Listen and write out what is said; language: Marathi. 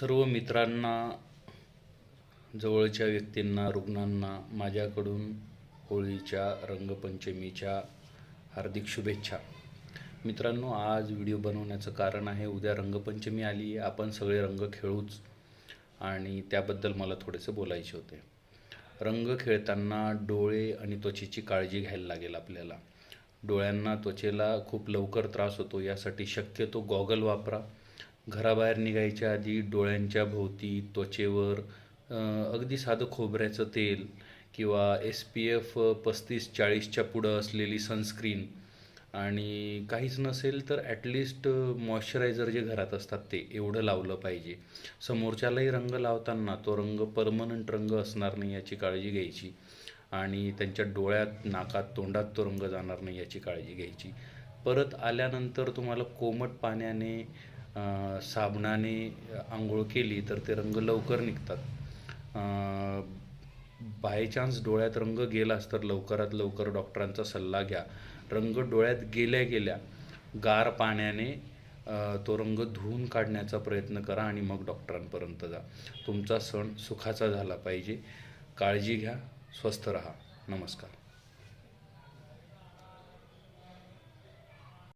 सर्व मित्रांना जवळच्या व्यक्तींना रुग्णांना माझ्याकडून होळीच्या रंगपंचमीच्या हार्दिक शुभेच्छा. मित्रांनो आज व्हिडिओ बनवण्याचं कारण आहे उद्या रंगपंचमी आली आपण सगळे रंग खेळूच. आणि त्याबद्दल मला थोडेसे बोलायचे होते. रंग खेळताना डोळे आणि त्वचेची काळजी घ्यायला लागेल आपल्याला. डोळ्यांना त्वचेला खूप लवकर त्रास होतो यासाठी शक्यतो गॉगल वापरा. घराबाहेर निघायच्या आधी डोळ्यांच्या भोवती त्वचेवर अगदी साधं खोबऱ्याचं तेल किंवा एस पी एफ पस्तीस चाळीसच्या पुढं असलेली सनस्क्रीन आणि काहीच नसेल तर ॲटलिस्ट मॉइश्चरायझर जे घरात असतात ते एवढं लावलं पाहिजे. समोरच्यालाही रंग लावताना तो रंग परमनंट रंग असणार नाही याची काळजी घ्यायची आणि त्यांच्या डोळ्यात नाकात तोंडात तो रंग जाणार नाही याची काळजी घ्यायची. परत आल्यानंतर तुम्हाला कोमट पाण्याने साबणाने आंघोळ केली तर ते रंग लवकर निघतात. बाय चान्स डोळ्यात रंग गेलाच तर लवकरात लवकर डॉक्टरांचा सल्ला घ्या. रंग डोळ्यात गेल्या गेल्या गार पाण्याने तो रंग धुवून काढण्याचा प्रयत्न करा आणि मग डॉक्टरांपर्यंत जा. तुमचा सण सुखाचा झाला पाहिजे. काळजी घ्या स्वस्थ रहा. नमस्कार.